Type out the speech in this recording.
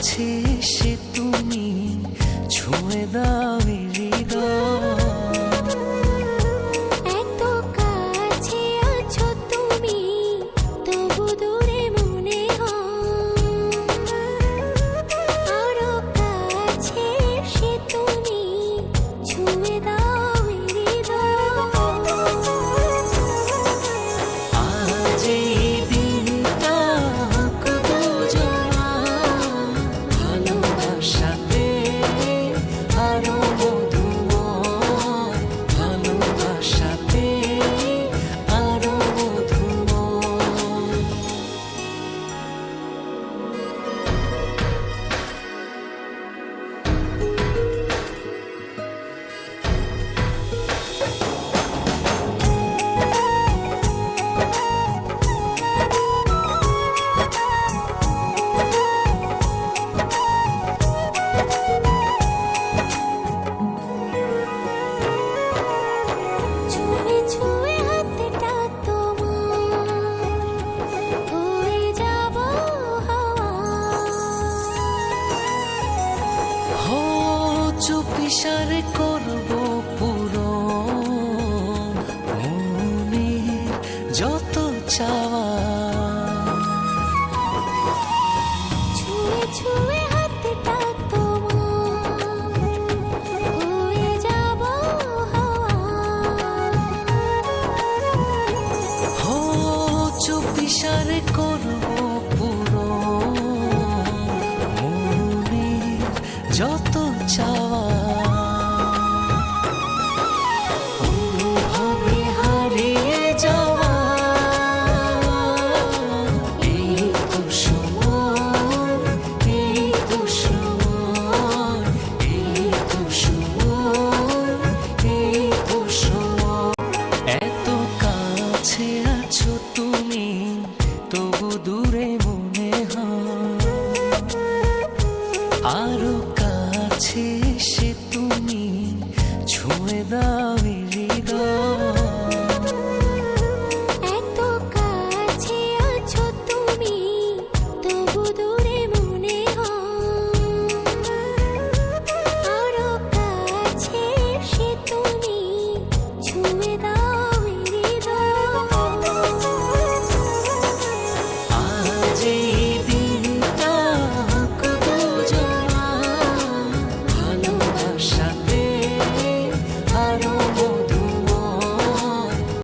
起 আশার করব পুরো মনে যত চাওয়া। যত চাওয়া। আরও কাছে সে তুমি ছুঁয়ে দাও।